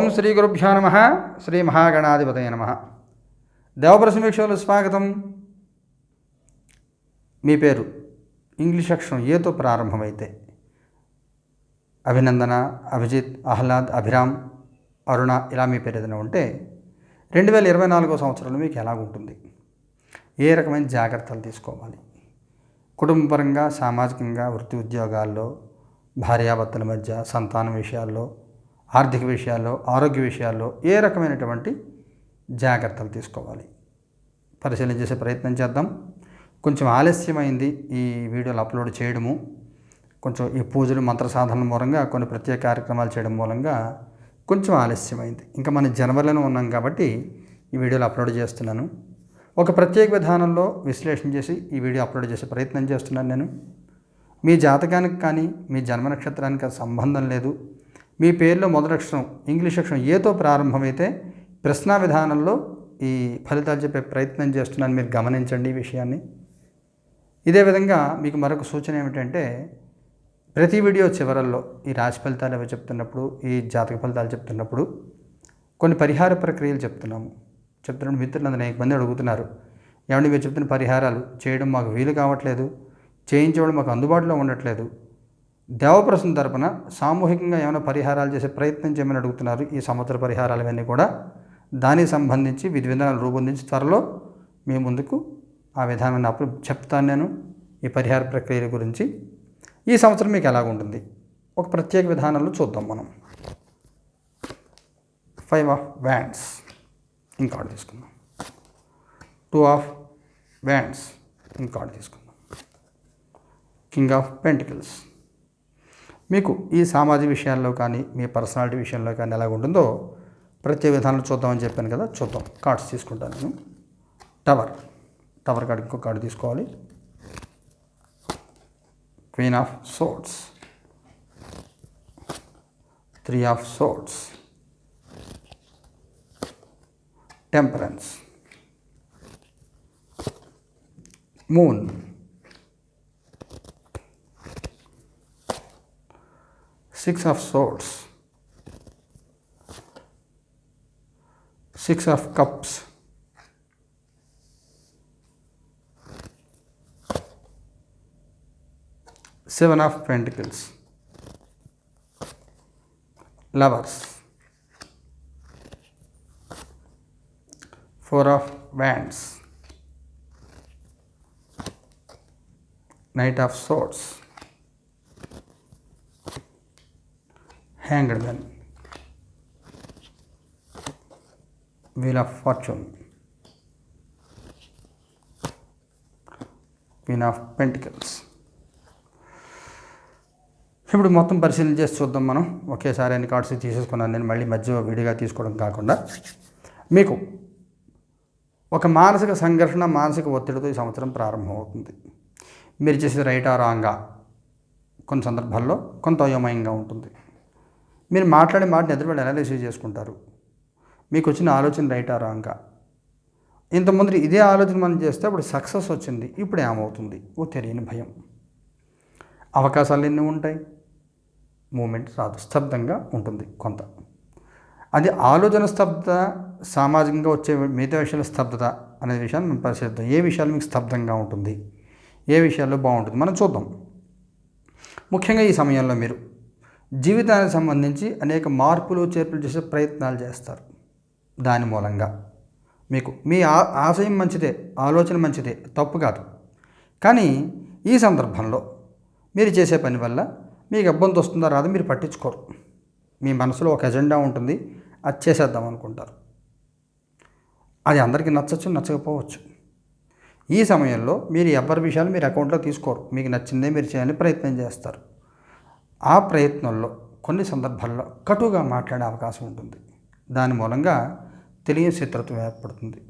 ఓం శ్రీ గురుభ్యో నమ. శ్రీ మహాగణాధిపతయ నమ. దేవప్ర సమీక్షలు స్వాగతం. మీ పేరు? ఇంగ్లీష్ అక్షరం ఏతో ప్రారంభమైతే? అభినందన అభిజిత్ ఆహ్లాద్ అభిరామ్ అరుణ ఇలా మీ పేరు ఏదైనా ఉంటే రెండు వేల ఇరవై నాలుగో సంవత్సరంలో మీకు ఎలాగుంటుంది ఏ రకమైన జాగ్రత్తలు తీసుకోవాలి? కుటుంబపరంగా సామాజికంగా వృత్తి ఉద్యోగాల్లో భార్యాభర్తల మధ్య సంతానం విషయాల్లో ఆర్థిక విషయాల్లో ఆరోగ్య విషయాల్లో ఏ రకమైనటువంటి జాగ్రత్తలు తీసుకోవాలి? పరిశీలన చేసే ప్రయత్నం చేద్దాం. కొంచెం ఆలస్యమైంది ఈ వీడియోలు అప్లోడ్ చేయడము. కొంచెం ఈ పూజలు మంత్ర సాధన మూలంగా కొన్ని ప్రత్యేక కార్యక్రమాలు చేయడం మూలంగా కొంచెం ఆలస్యమైంది. ఇంకా మన జనవరిలోనే ఉన్నాం కాబట్టి ఈ వీడియోలు అప్లోడ్ చేస్తున్నాను. ఒక ప్రత్యేక విధానంలో విశ్లేషణ చేసి ఈ వీడియో అప్లోడ్ చేసే ప్రయత్నం చేస్తున్నాను నేను. మీ జాతకానికి కానీ మీ జన్మ నక్షత్రానికి సంబంధం లేదు. మీ పేరులో మొదలక్షరం ఇంగ్లీష్ అక్షరం ఏతో ప్రారంభమైతే ప్రశ్న విధానంలో ఈ ఫలితాలు చెప్పే ప్రయత్నం చేస్తున్నాను. మీరు గమనించండి ఈ విషయాన్ని. ఇదే విధంగా మీకు మరొక సూచన ఏమిటంటే ప్రతి వీడియో చివరల్లో ఈ రాశి ఫలితాలు అవి చెప్తున్నప్పుడు ఈ జాతక ఫలితాలు చెప్తున్నప్పుడు కొన్ని పరిహార ప్రక్రియలు చెప్తున్నాము. చెప్తున్న మిత్రులు అనేక మంది అడుగుతున్నారు ఏమంటే మీరు చెప్తున్న పరిహారాలు చేయడం మాకు వీలు కావట్లేదు చేయించడం మాకు అందుబాటులో ఉండట్లేదు దేవప్రసం తరపున సామూహికంగా ఏమైనా పరిహారాలు చేసే ప్రయత్నం చేయమని అడుగుతున్నారు. ఈ సంవత్సర పరిహారాలు ఇవన్నీ కూడా దానికి సంబంధించి విధి విధానాలు రూపొందించి త్వరలో మీ ముందుకు ఆ విధానాన్ని అప్పుడు చెప్తాను నేను ఈ పరిహార ప్రక్రియల గురించి. ఈ సంవత్సరం మీకు ఎలాగుంటుంది ఒక ప్రత్యేక విధానంలో చూద్దాం మనం. ఫైవ్ ఆఫ్ వ్యాండ్స్ ఇంకా తీసుకుందాం. టూ ఆఫ్ వ్యాండ్స్ ఇంకా తీసుకుందాం. కింగ్ ఆఫ్ పెంటికల్స్ మీకు ఈ సామాజిక విషయాల్లో కానీ మీ పర్సనాలిటీ విషయంలో కానీ ఎలా ఉంటుందో ప్రత్యేక విధానాలు చూద్దామని చెప్పాను కదా చూద్దాం. కార్డ్స్ తీసుకుంటాను నేను. టవర్. టవర్ కార్డు ఇంకో కార్డు తీసుకోవాలి. Queen of swords. Three of swords. Temperance. Moon. Six of swords. Six of cups. Seven of pentacles. Lovers. Four of wands. Knight of swords hanged man wheel of fortune queen of pentacles ఇప్పుడు మొత్తం పరిశీలన చేసి చూద్దాం మనం. ఒకేసారి అన్ని cards తీసేసుకున్నాను నేను. మళ్ళీ మధ్య విడిగా తీసుకోవడం కాకుండా. మీకు ఒక మానసిక సంఘర్షణ మానసిక ఒత్తిడితో ఈ సంవత్సరం ప్రారంభమవుతుంది. మీరు చేసే రైట్ ఆ రాంగా కొన్ని సందర్భాల్లో కొంత అయోమయంగా ఉంటుంది. మీరు మాట్లాడే మాటని ఎదురువాళ్ళు ఎలా చేసుకుంటారు? మీకు వచ్చిన ఆలోచన రైటా రాంగా? ఇంతకుముందు ఇదే ఆలోచన మనం చేస్తే అప్పుడు సక్సెస్ వచ్చింది. ఇప్పుడు ఏమవుతుంది? ఓ తెలియని భయం. అవకాశాలు ఎన్ని ఉంటాయి. మూమెంట్ రాదు. స్తబ్దంగా ఉంటుంది కొంత. అది ఆలోచన స్తబ్దత సామాజికంగా వచ్చే మిగతా విషయాల స్తబ్దత అనే విషయాన్ని మనం పరిశీలిద్దాం. ఏ విషయాలు మీకు స్తబ్దంగా ఉంటుంది? ఏ విషయాల్లో బాగుంటుంది? మనం చూద్దాం. ముఖ్యంగా ఈ సమయంలో మీరు జీవితానికి సంబంధించి అనేక మార్పులు చేర్పులు చేసే ప్రయత్నాలు చేస్తారు. దాని మూలంగా మీకు మీ ఆ ఆశయం మంచిదే ఆలోచన మంచిదే తప్పు కాదు. కానీ ఈ సందర్భంలో మీరు చేసే పని వల్ల మీకు ఇబ్బంది వస్తుందో రాదో మీరు పట్టించుకోరు. మీ మనసులో ఒక ఎజెండా ఉంటుంది అది చేసేద్దాం అనుకుంటారు. అది అందరికీ నచ్చచ్చు నచ్చకపోవచ్చు. ఈ సమయంలో మీరు ఎవరి విషయాలు మీరు అకౌంట్లో తీసుకోరు. మీకు నచ్చిందే మీరు చేయాలని ప్రయత్నం చేస్తారు. ఆ ప్రయత్నంలో కొన్ని సందర్భాల్లో కటుగా మాట్లాడే అవకాశం ఉంటుంది. దాని మూలంగా తెలియని శత్రుత్వం ఏర్పడుతుంది.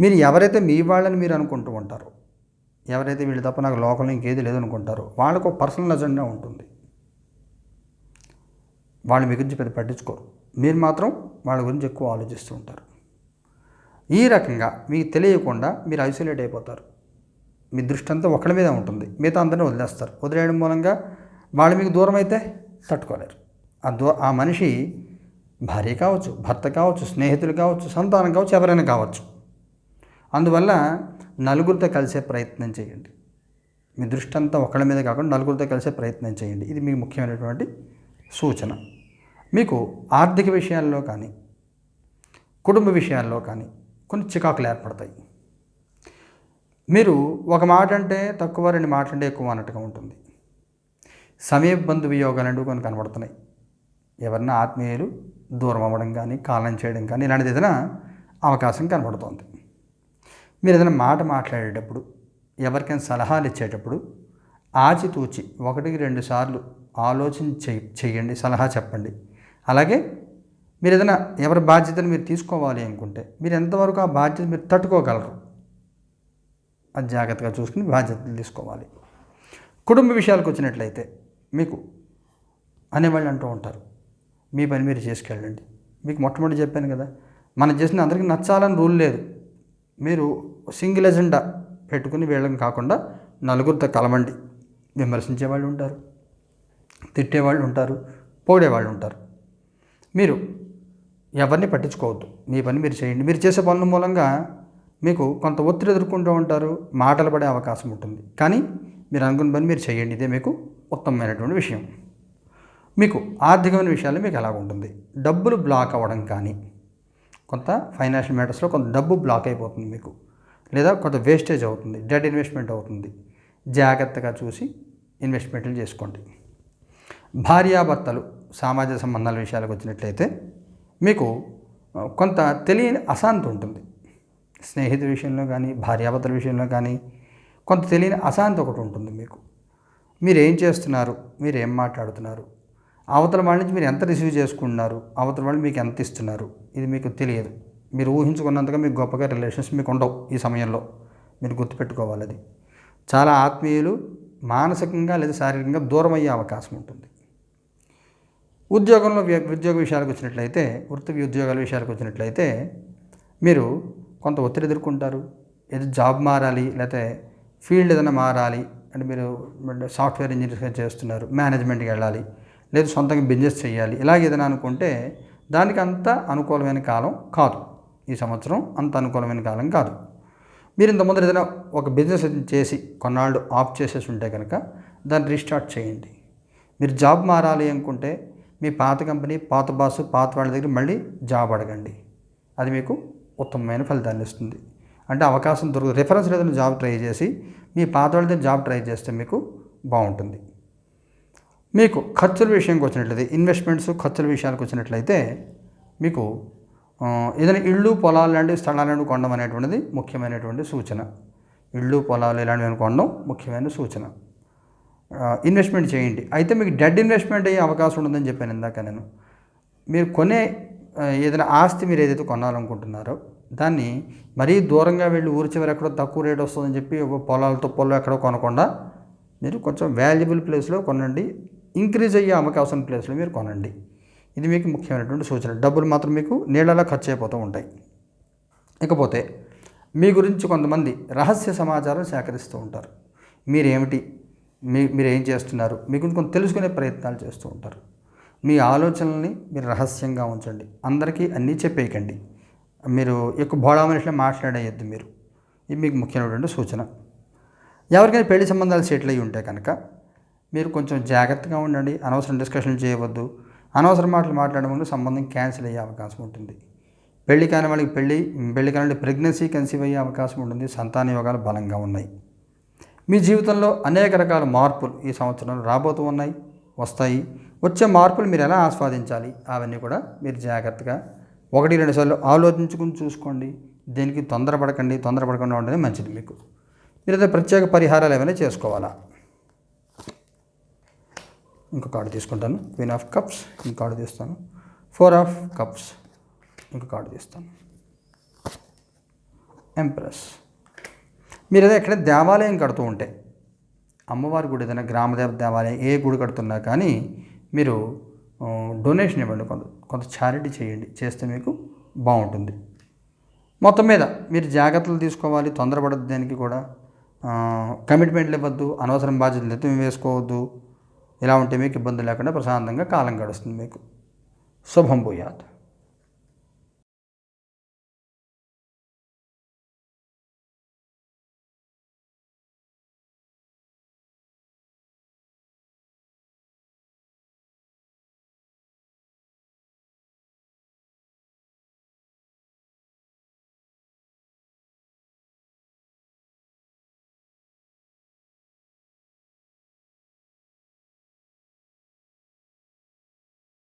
మీరు ఎవరైతే మీ వాళ్ళని మీరు అనుకుంటూ ఉంటారో ఎవరైతే వీళ్ళు తప్ప నాకు లోకల్ ఇంకేది లేదనుకుంటారో వాళ్ళకు ఒక పర్సనల్ అజెండా ఉంటుంది. వాళ్ళు మీ గురించి పెద్ద పట్టించుకోరు. మీరు మాత్రం వాళ్ళ గురించి ఎక్కువ ఆలోచిస్తూ ఉంటారు. ఈ రకంగా మీకు తెలియకుండా మీరు ఐసోలేట్ అయిపోతారు. మీ దృష్టి అంతా ఒకళ్ళ మీద ఉంటుంది. మిగతా అందరినీ వదిలేస్తారు. వదిలేయడం మూలంగా వాళ్ళు మీకు దూరం అయితే తట్టుకోలేరు. ఆ దూ ఆ మనిషి భార్య కావచ్చు భర్త కావచ్చు స్నేహితులు కావచ్చు సంతానం కావచ్చు ఎవరైనా కావచ్చు. అందువల్ల నలుగురితో కలిసే ప్రయత్నం చేయండి. మీ దృష్టి అంతా ఒకళ్ళ మీద కాకుండా నలుగురితో కలిసే ప్రయత్నం చేయండి. ఇది మీకు ముఖ్యమైనటువంటి సూచన. మీకు ఆర్థిక విషయాల్లో కానీ కుటుంబ విషయాల్లో కానీ కొన్ని చికాకులు ఏర్పడతాయి. మీరు ఒక మాట అంటే తక్కువ రెండు మాట అంటే ఎక్కువ అన్నట్టుగా ఉంటుంది. సమయ బంధు వియోగాలు అంటూ కొన్ని కనబడుతున్నాయి. ఎవరన్నా ఆత్మీయులు దూరం అవ్వడం కానీ కాలం చేయడం కానీ ఇలాంటిది ఏదైనా అవకాశం కనబడుతోంది. మీరు ఏదైనా మాట మాట్లాడేటప్పుడు ఎవరికైనా సలహాలు ఇచ్చేటప్పుడు ఆచితూచి ఒకటికి రెండు సార్లు ఆలోచన చెయ్యి చెయ్యండి సలహా చెప్పండి. అలాగే మీరు ఏదైనా ఎవరి బాధ్యతను మీరు తీసుకోవాలి అనుకుంటే మీరు ఎంతవరకు ఆ బాధ్యత మీరు తట్టుకోగలరు అది జాగ్రత్తగా చూసుకుని బాధ్యతలు తీసుకోవాలి. కుటుంబ విషయాలకు వచ్చినట్లయితే మీకు అనేవాళ్ళు అంటూ ఉంటారు మీ పని మీరు చేసుకెళ్ళండి. మీకు మొట్టమొదటి చెప్పాను కదా మనం చేసిన అందరికీ నచ్చాలని రూల్ లేదు. మీరు సింగిల్ ఎజెండా పెట్టుకుని వీళ్ళని కాకుండా నలుగురితో కలవండి. విమర్శించే వాళ్ళు ఉంటారు తిట్టేవాళ్ళు ఉంటారు పోడేవాళ్ళు ఉంటారు. మీరు ఎవరిని పట్టించుకోవద్దు. మీ పని మీరు చేయండి. మీరు చేసే పనుల మూలంగా మీకు కొంత ఒత్తిడి ఎదుర్కొంటూ ఉంటారు మాటలు పడే అవకాశం ఉంటుంది. కానీ మీరు అనుకున్న పని మీరు చేయండి. ఇదే మీకు ఉత్తమమైనటువంటి విషయం. మీకు ఆర్థికమైన విషయాలు మీకు ఎలా ఉంటుంది? డబ్బులు బ్లాక్ అవ్వడం కానీ కొంత ఫైనాన్షియల్ మ్యాటర్స్లో కొంత డబ్బు బ్లాక్ అయిపోతుంది మీకు. లేదా కొంత వేస్టేజ్ అవుతుంది డెడ్ ఇన్వెస్ట్మెంట్ అవుతుంది. జాగ్రత్తగా చూసి ఇన్వెస్ట్మెంట్లు చేసుకోండి. భార్యాభర్తలు సామాజిక సంబంధాల విషయాలకు వచ్చినట్లయితే మీకు కొంత తెలియని అశాంతి ఉంటుంది. స్నేహితుల విషయంలో కానీ భార్యాభర్తల విషయంలో కానీ కొంత తెలియని అశాంతి ఒకటి ఉంటుంది మీకు. మీరు ఏం చేస్తున్నారు? మీరు ఏం మాట్లాడుతున్నారు? అవతల వాళ్ళ నుంచి మీరు ఎంత రిసీవ్ చేసుకుంటున్నారు? అవతల వాళ్ళు మీకు ఎంత ఇస్తున్నారు? ఇది మీకు తెలియదు. మీరు ఊహించుకున్నంతగా మీకు గొప్పగా రిలేషన్స్ మీకు ఉండవు ఈ సమయంలో. మీరు గుర్తుపెట్టుకోవాలి అది. చాలా ఆత్మీయులు మానసికంగా లేదా శారీరకంగా దూరం అయ్యే అవకాశం ఉంటుంది. ఉద్యోగంలో ఉద్యోగ విషయాలకు వచ్చినట్లయితే వృత్తి ఉద్యోగాల విషయాలకు వచ్చినట్లయితే మీరు కొంత ఒత్తిడి ఎదుర్కొంటారు. ఏదో జాబ్ మారాలి లేకపోతే ఫీల్డ్ ఏదైనా మారాలి అంటే మీరు సాఫ్ట్వేర్ ఇంజనీర్గా చేస్తున్నారు మేనేజ్మెంట్కి వెళ్ళాలి లేదు సొంతంగా బిజినెస్ చేయాలి ఇలాగ ఏదైనా అనుకుంటే దానికి అంత అనుకూలమైన కాలం కాదు. ఈ సంవత్సరం అంత అనుకూలమైన కాలం కాదు. మీరు ఇంత ముందర ఏదైనా ఒక బిజినెస్ చేసి కొన్నాళ్ళు ఆఫ్ చేసేసి ఉంటే కనుక దాన్ని రీస్టార్ట్ చేయండి. మీరు జాబ్ మారాలి అనుకుంటే మీ పాత కంపెనీ పాత బాసు పాత వాళ్ళ దగ్గర మళ్ళీ జాబ్ అడగండి. అది మీకు ఉత్తమమైన ఫలితాన్ని ఇస్తుంది. అంటే అవకాశం దొరుకు రిఫరెన్స్ ఏదైనా జాబ్ ట్రై చేసి మీ పాత వాళ్ళతో జాబ్ ట్రై చేస్తే మీకు బాగుంటుంది. మీకు ఖర్చుల విషయంకి వచ్చినట్లయితే ఇన్వెస్ట్మెంట్స్ ఖర్చుల విషయానికి వచ్చినట్లయితే మీకు ఏదైనా ఇళ్ళు పొలాలు లాంటి స్థలాలను కొనడం అనేటువంటిది ముఖ్యమైనటువంటి సూచన. ఇళ్ళు పొలాలు ఇలాంటివి కొనడం ముఖ్యమైన సూచన. ఇన్వెస్ట్మెంట్ చేయండి. అయితే మీకు డెడ్ ఇన్వెస్ట్మెంట్ అయ్యే అవకాశం ఉంటుందని చెప్పాను ఇందాక నేను. మీరు కొనే ఏదైనా ఆస్తి మీరు ఏదైతే కొనాలనుకుంటున్నారో దాన్ని మరీ దూరంగా వెళ్ళి ఊరి చివరి ఎక్కడో తక్కువ రేట్ వస్తుందని చెప్పి ఒక పొలాలతో పొలం ఎక్కడో కొనకుండా మీరు కొంచెం వాల్యుబుల్ ప్లేస్లో కొనండి. ఇంక్రీజ్ అయ్యే అవకాశం ప్లేస్లో మీరు కొనండి. ఇది మీకు ముఖ్యమైనటువంటి సూచన. డబ్బులు మాత్రం మీకు నీళ్ళలా ఖర్చు అయిపోతూ ఉంటాయి. ఇకపోతే మీ గురించి కొంతమంది రహస్య సమాచారం సేకరిస్తూ ఉంటారు. మీరేమిటి? మీ మీరు ఏం చేస్తున్నారు? మీ గురించి కొంత తెలుసుకునే ప్రయత్నాలు చేస్తూ ఉంటారు. మీ ఆలోచనల్ని మీరు రహస్యంగా ఉంచండి. అందరికీ అన్నీ చెప్పేయకండి. మీరు ఎక్కువ బోడా మనిషిలో మాట్లాడేయద్దు మీరు. ఇది మీకు ముఖ్యమైనటువంటి సూచన. ఎవరికైనా పెళ్ళి సంబంధాలు సెటిల్ అయ్యి ఉంటే కనుక మీరు కొంచెం జాగ్రత్తగా ఉండండి అనవసరం డిస్కషన్ చేయవద్దు అనవసరం మాటలు మాట్లాడడం వల్ల సంబంధం క్యాన్సిల్ అయ్యే అవకాశం ఉంటుంది. పెళ్ళి కాని వాళ్ళకి పెళ్ళి పెళ్ళి కాని వాళ్ళకి ప్రెగ్నెన్సీ కన్సీవ్ అయ్యే అవకాశం ఉంటుంది సంతాన యోగాలు బలంగా ఉన్నాయి. మీ జీవితంలో అనేక రకాల మార్పులు ఈ సంవత్సరంలో రాబోతూ ఉన్నాయి వస్తాయి. వచ్చే మార్పులు మీరు ఎలా ఆస్వాదించాలి అవన్నీ కూడా మీరు జాగ్రత్తగా ఒకటి రెండు సార్లు ఆలోచించుకుని చూసుకోండి. దేనికి తొందరపడకండి తొందరపడకుండా ఉండేది మంచిది మీకు. మీరు ప్రత్యేక పరిహారాలు ఏమైనా చేసుకోవాలా? ఇంకో కార్డు తీసుకుంటాను. క్వీన్ ఆఫ్ కప్స్ ఇంకొక కార్డు తీస్తాను. ఫోర్ ఆఫ్ కప్స్ ఇంకో కార్డు తీస్తాను. ఎంప్రెస్ మీరు ఏదో ఎక్కడ దేవాలయం కడుతూ ఉంటే అమ్మవారి గుడి ఏదైనా గ్రామదేవ దేవాలయం ఏ గుడి కడుతున్నా కానీ మీరు డొనేషన్ ఇవ్వండి. కొంత కొంత చారిటీ చేయండి. చేస్తే మీకు బాగుంటుంది. మొత్తం మీద మీరు జాగ్రత్తలు తీసుకోవాలి. తొందరపడద్దు దానికి కూడా. కమిట్మెంట్లు ఇవ్వద్దు అనవసరం బాధ్యతలు ఎత్తు వేసుకోవద్దు. ఇలా ఉంటే మీకు ఇబ్బంది లేకుండా ప్రశాంతంగా కాలం గడుస్తుంది మీకు. శుభం భూయాత్.